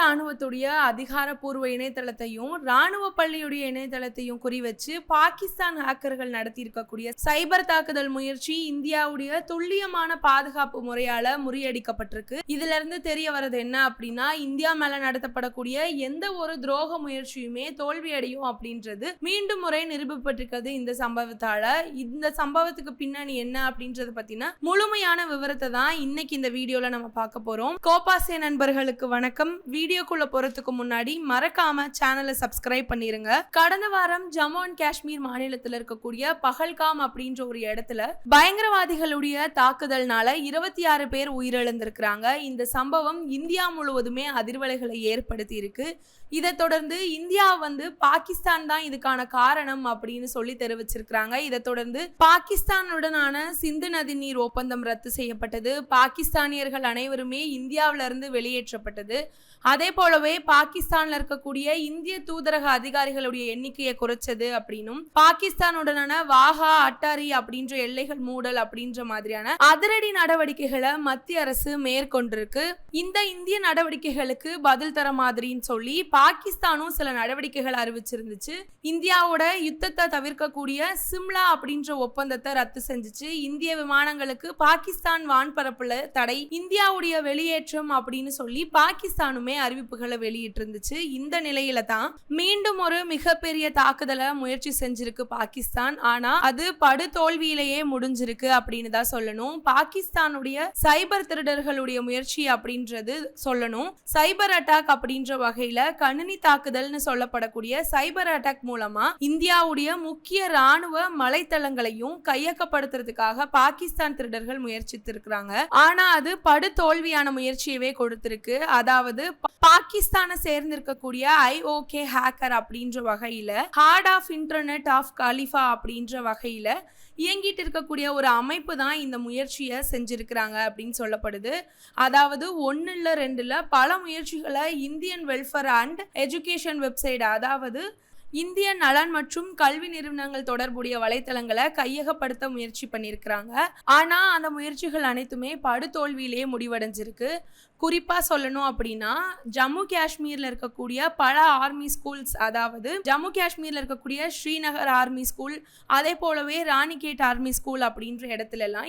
ராணுவத்துடைய அதிகாரப்பூர்வ இணையதளத்தையும் ராணுவ பள்ளியுடைய இணையதளத்தையும் குறிவச்சு பாகிஸ்தான் ஹேக்கர்கள் நடத்தி இருக்கக்கூடிய சைபர் தாக்குதல் முயற்சி இந்தியாவுடைய துல்லியமான பாதுகாப்பு முறையால முறியடிக்கப்பட்டிருக்கு. இதுல இருந்து தெரிய வர்றது என்ன அப்படின்னா இந்தியா மேல நடத்தப்படக்கூடிய எந்த ஒரு துரோக முயற்சியுமே தோல்வி அடையும் அப்படின்றது மீண்டும் முறை நிரூபிப்பட்டிருக்கிறது இந்த சம்பவத்தால. இந்த சம்பவத்துக்கு பின்னணி என்ன அப்படின்றத பத்தின முழுமையான விவரத்தை தான் இன்னைக்கு இந்த வீடியோல நம்ம பார்க்க போறோம். கோபாசே நண்பர்களுக்கு வணக்கம். வீடியோக்குள்ள போறதுக்கு முன்னாடி மறக்காம சேனலை சப்ஸ்கிரைப் பண்ணிருங்க. கடந்த வாரம் ஜம்மு அண்ட் காஷ்மீர் மாநிலத்தில் இருக்கக்கூடிய பகல்காம் அப்படின்ற ஒரு இடத்துல பயங்கரவாதிகளுடைய தாக்குதல்னால இருபத்தி ஆறு பேர் உயிரிழந்திருக்கிறாங்க. இந்த சம்பவம் இந்தியா முழுவதுமே அதிர்வலைகளை ஏற்படுத்தி இருக்கு. இதை தொடர்ந்து இந்தியா வந்து பாகிஸ்தான் தான் இதுக்கான காரணம் அப்படின்னு சொல்லி தெரிவிச்சிருக்கிறாங்க. இதை தொடர்ந்து பாகிஸ்தானுடனான சிந்து நதி நீர் ஒப்பந்தம் ரத்து செய்யப்பட்டது. பாகிஸ்தானியர்கள் அனைவருமே இந்தியாவில இருந்து வெளியேற்றப்பட்டது. அதே போலவே பாகிஸ்தான்ல இருக்கக்கூடிய இந்திய தூதரக அதிகாரிகளுடைய எண்ணிக்கையை குறைச்சது அப்படின்னும் பாகிஸ்தானுடனான வாகா அட்டாரி அப்படின்ற எல்லைகள் மூடல் அப்படின்ற மாதிரியான அதிரடி நடவடிக்கைகளை மத்திய அரசு மேற்கொண்டிருக்கு. இந்த இந்திய நடவடிக்கைகளுக்கு பதில் தர மாதிரின்னு சொல்லி பாகிஸ்தானும் சில நடவடிக்கைகள் அறிவிச்சிருந்துச்சு. இந்தியாவோட யுத்தத்தை தவிர்க்கக்கூடிய சிம்லா அப்படின்ற ஒப்பந்தத்தை ரத்து செஞ்சுச்சு. இந்திய விமானங்களுக்கு பாகிஸ்தான் வான்பரப்புல தடை இந்தியாவுடைய வெளியேற்றம் அப்படின்னு சொல்லி பாகிஸ்தானுமே அறிவிப்புகளை வெளியிட்டிருந்துச்சு. இந்த நிலையில தான் மீண்டும் ஒரு மிகப்பெரிய தாக்குதலை முயற்சி செஞ்சிருக்கு பாகிஸ்தான். ஆனா அது படு தோல்வியிலேயே முடிஞ்சிருக்கு அப்படின்னு தான் சொல்லணும். பாகிஸ்தானுடைய சைபர் திருடர்களுடைய முயற்சி அப்படின்றது சொல்லணும். சைபர் அட்டாக் அப்படின்ற வகையில கணினி தாக்குதல்னு சொல்லப்படக்கூடிய சைபர் அட்டாக் மூலமா இந்தியாவுடைய முக்கிய ராணுவ மலைத்தளங்களையும் கையகப்படுத்துறதுக்காக பாகிஸ்தான் திருடர்கள் முயற்சித்திருக்கிறாங்க. ஆனா அது படு தோல்வியான முயற்சியவே கொடுத்திருக்கு. அதாவது பாகிஸ்தானை சேர்ந்திருக்கக்கூடிய ஐஓகே ஹேக்கர் அப்படின்ற வகையில் heart of internet of Khilafah அப்படின்ற வகையில் இயங்கிட்டு இருக்கக்கூடிய ஒரு அமைப்பு தான் இந்த முயற்சியை செஞ்சுருக்கிறாங்க அப்படின்னு சொல்லப்படுது. அதாவது ஒன்று இல்லை பல முயற்சிகளை Indian welfare and education website அதாவது இந்திய நலன் மற்றும் கல்வி நிறுவனங்கள் தொடர்புடைய வலைத்தளங்களை கையகப்படுத்த முயற்சி பண்ணியிருக்கிறாங்க. ஆனால் அந்த முயற்சிகள் அனைத்துமே படுதோல்வியிலேயே முடிவடைஞ்சிருக்கு. குறிப்பாக சொல்லணும் அப்படின்னா ஜம்மு காஷ்மீரில் இருக்கக்கூடிய பல ஆர்மி ஸ்கூல்ஸ் அதாவது ஜம்மு காஷ்மீரில் இருக்கக்கூடிய ஸ்ரீநகர் ஆர்மி ஸ்கூல் அதே போலவே ராணிகேட் ஆர்மி ஸ்கூல் அப்படின்ற இடத்துல எல்லாம்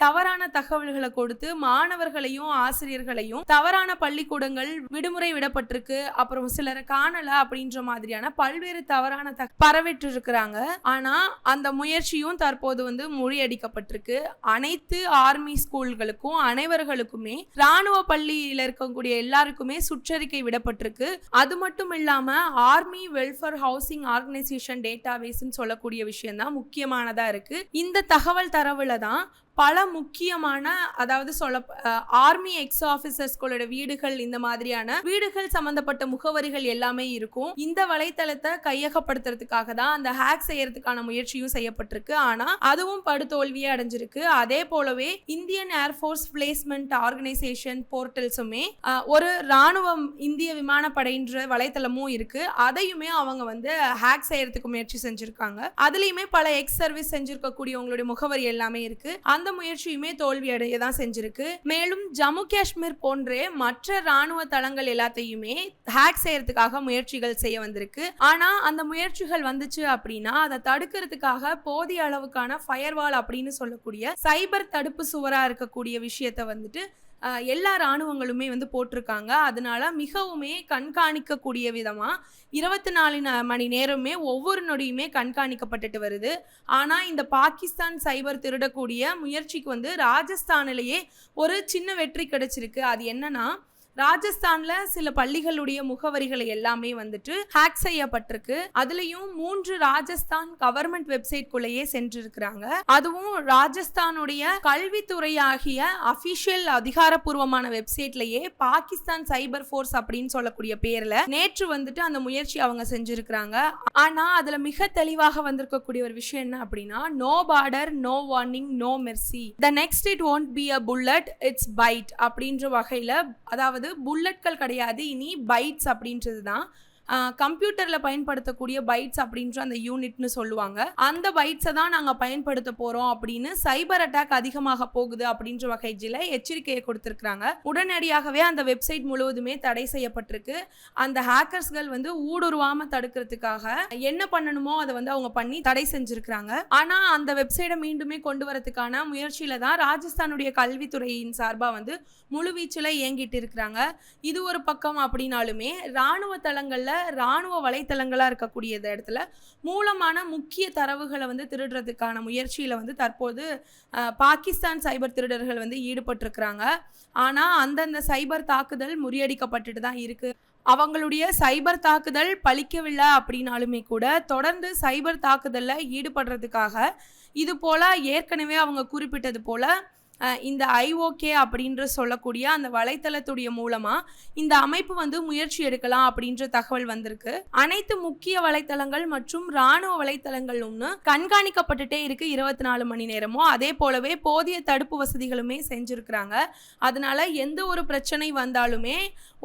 தவறான தகவல்களை கொடுத்து மாணவர்களையும் ஆசிரியர்களையும் தவறான பள்ளிக்கூடங்கள் விடுமுறை விடப்பட்டிருக்கு. அப்புறம் சிலரை காணலை அப்படின்ற மாதிரியான பல்வேறு தவறான த பரவிட்டு இருக்கிறாங்க ஆனா அந்த முயற்சியும் தற்போது வந்து முறியடிக்கப்பட்டிருக்கு. அனைத்து ஆர்மி ஸ்கூல்களுக்கும் அனைவர்களுக்குமே ராணுவ பள்ளியில் இருக்கக்கூடிய எல்லாருக்குமே சுற்றறிக்கை விடப்பட்டிருக்கு. அது மட்டும் இல்லாம ஆர்மி வெல்ஃபேர் ஹவுசிங் ஆர்கனைசேஷன் டேட்டாபேஸ்ன்னு சொல்லக்கூடிய விஷயம் தான் முக்கியமானதா இருக்கு. இந்த தகவல் தரவுல தான் பல முக்கியமான அதாவது சொல்ல ஆர்மி எக்ஸ் ஆஃபீஸர்ஸ்களோட வீடுகள் இந்த மாதிரியான வீடுகள் சம்பந்தப்பட்ட முகவரிகள் எல்லாமே இருக்கும். இந்த வலைத்தளத்தை கையகப்படுத்துறதுக்காக தான் அந்த ஹேக் செய்யறதுக்கான முயற்சியும் செய்யப்பட்டிருக்கு. ஆனா அதுவும் படுதோல்வியே அடைஞ்சிருக்கு. அதே போலவே Indian air force placement organisation போர்ட்டல்ஸுமே ஒரு ராணுவம் இந்திய விமானப்படைன்ற வலைத்தளமும் இருக்கு. அதையுமே அவங்க வந்து ஹேக் செய்யறதுக்கு முயற்சி செஞ்சிருக்காங்க. அதுலயுமே பல எக்ஸ் சர்வீஸ் செஞ்சிருக்கக்கூடியவங்களுடைய முகவரி எல்லாமே இருக்கு. அந்த முயற்சியுமே தோல்வியடைய தான் செஞ்சிருக்கு. மேலும் ஜம்மு காஷ்மீர் போன்றே மற்ற ராணுவ தளங்கள் எல்லாத்தையுமே ஹேக் செய்யறதுக்காக முயற்சிகள் செய்ய வந்திருக்கு. ஆனா அந்த முயற்சிகள் வந்துச்சு அப்படின்னா அதை தடுக்கிறதுக்காக போதிய அளவுக்கான ஃபயர்வால் அப்படின்னு சொல்லக்கூடிய சைபர் தடுப்பு சுவரா இருக்கக்கூடிய விஷயத்தை வந்துட்டு எல்லா இராணுவங்களுமே வந்து போட்டிருக்காங்க. அதனால மிகவுமே கண்காணிக்கக்கூடிய விதமாக இருபத்தி நாலு மணி நேரமே ஒவ்வொரு நொடியுமே கண்காணிக்கப்பட்டுட்டு வருது. ஆனால் இந்த பாகிஸ்தான் சைபர் திருடக்கூடிய முயற்சிக்கு வந்து ராஜஸ்தானிலேயே ஒரு சின்ன வெற்றி கிடைச்சிருக்கு. அது என்னன்னா ராஜஸ்தான்ல சில பள்ளிகளுடைய முகவரிகளை எல்லாமே வந்துட்டு ஹேக் செய்யப்பட்டிருக்கு. அதுலயும் மூன்று ராஜஸ்தான் கவர்மெண்ட் வெப்சைட் குள்ளேயே சென்றிருக்கிறாங்க. அதுவும் ராஜஸ்தானுடைய கல்வித்துறையாகிய அபிஷியல் அதிகாரப்பூர்வமான வெப்சைட்லயே பாகிஸ்தான் சைபர் ஃபோர்ஸ் அப்படின்னு சொல்லக்கூடிய பேர்ல நேற்று வந்துட்டு அந்த முயற்சி அவங்க செஞ்சிருக்கிறாங்க. ஆனா அதுல மிக தெளிவாக வந்திருக்கக்கூடிய ஒரு விஷயம் என்ன அப்படின்னா no border no warning no mercy the next it won't be a bullet it's byte அப்படின்ற வகையில அதாவது புல்லட்கள் கிடையாது. இனி பைட்ஸ் அப்படின்றது தான் கம்ப்யூட்டரில் பயன்படுத்தக்கூடிய பைட்ஸ் அப்படின்ற அந்த யூனிட்னு சொல்லுவாங்க. அந்த பைட்ஸை தான் நாங்கள் பயன்படுத்த போகிறோம் அப்படின்னு சைபர் அட்டாக் அதிகமாக போகுது அப்படின்ற வகையில் எச்சரிக்கையை கொடுத்துருக்குறாங்க. உடனடியாகவே அந்த வெப்சைட் முழுவதுமே தடை செய்யப்பட்டிருக்கு. அந்த ஹேக்கர்ஸ்கள் வந்து ஊடுருவாமல் தடுக்கிறதுக்காக என்ன பண்ணணுமோ அதை வந்து அவங்க பண்ணி தடை செஞ்சுருக்கிறாங்க. ஆனால் அந்த வெப்சைட்டை மீண்டுமே கொண்டு வரதுக்கான முயற்சியில் தான் ராஜஸ்தானுடைய கல்வித்துறையின் சார்பாக வந்து முழுவீச்சில் இயங்கிட்டு இருக்கிறாங்க. இது ஒரு பக்கம் அப்படின்னாலுமே ராணுவ தளங்களில் இராணுவ வலைத்தளங்களாக இருக்கக்கூடிய இடத்துல மூலமான முக்கிய தரவுகளை வந்து திருடுறதுக்கான முயற்சியில் வந்து தற்போது பாகிஸ்தான் சைபர் திருடர்கள் வந்து ஈடுபட்டிருக்கிறாங்க. ஆனால் அந்தந்த சைபர் தாக்குதல் முறியடிக்கப்பட்டுட்டு தான் இருக்குது அவங்களுடைய சைபர் தாக்குதல் பலிக்கவில்லை அப்படின்னாலுமே கூட தொடர்ந்து சைபர் தாக்குதலில் ஈடுபடுறதுக்காக இது போல ஏற்கனவே அவங்க குறிப்பிட்டது போல இந்த ஐஓகே அப்படின்ற சொல்லக்கூடிய அந்த வலைத்தளத்துடைய மூலமா இந்த அமைப்பு வந்து முயற்சி எடுக்கலாம் அப்படின்ற தகவல் வந்திருக்கு. அனைத்து முக்கிய வலைத்தளங்கள் மற்றும் ராணுவ வலைத்தளங்கள் ஒன்று கண்காணிக்கப்பட்டுட்டே இருக்கு இருபத்தி நாலு மணி நேரமும். அதே போலவே போதிய தடுப்பு வசதிகளுமே செஞ்சிருக்கிறாங்க. அதனால எந்த ஒரு பிரச்சனை வந்தாலுமே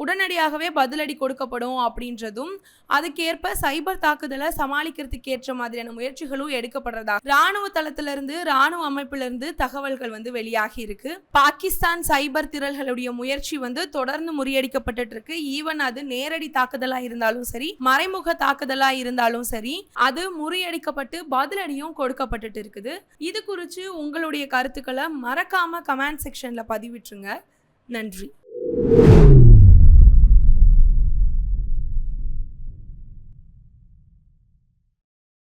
உடனடியாகவே பதிலடி கொடுக்கப்படும் அப்படின்றதும் அதுக்கேற்ப சைபர் தாக்குதலை சமாளிக்கிறதுக்கு ஏற்ற மாதிரியான முயற்சிகளும் எடுக்கப்படுறதா ராணுவ தளத்திலிருந்து ராணுவ அமைப்பிலிருந்து தகவல்கள் வந்து வெளியாக இருக்கு. பாகிஸ்தான் சைபர் திரள்களுடைய முயற்சி வந்து தொடர்ந்து முறியடிக்கப்பட்டுட்டு இருக்கு ஈவன் அது நேரடி தாக்குதலா இருந்தாலும் சரி மறைமுக தாக்குதலா இருந்தாலும் சரி அது முறியடிக்கப்பட்டு பதிலடியும் கொடுக்கப்பட்டுட்டு இருக்குது இது குறித்து உங்களுடைய கருத்துக்களை மறக்காம கமெண்ட் செக்ஷன்ல பதிவிட்டுருங்க. நன்றி.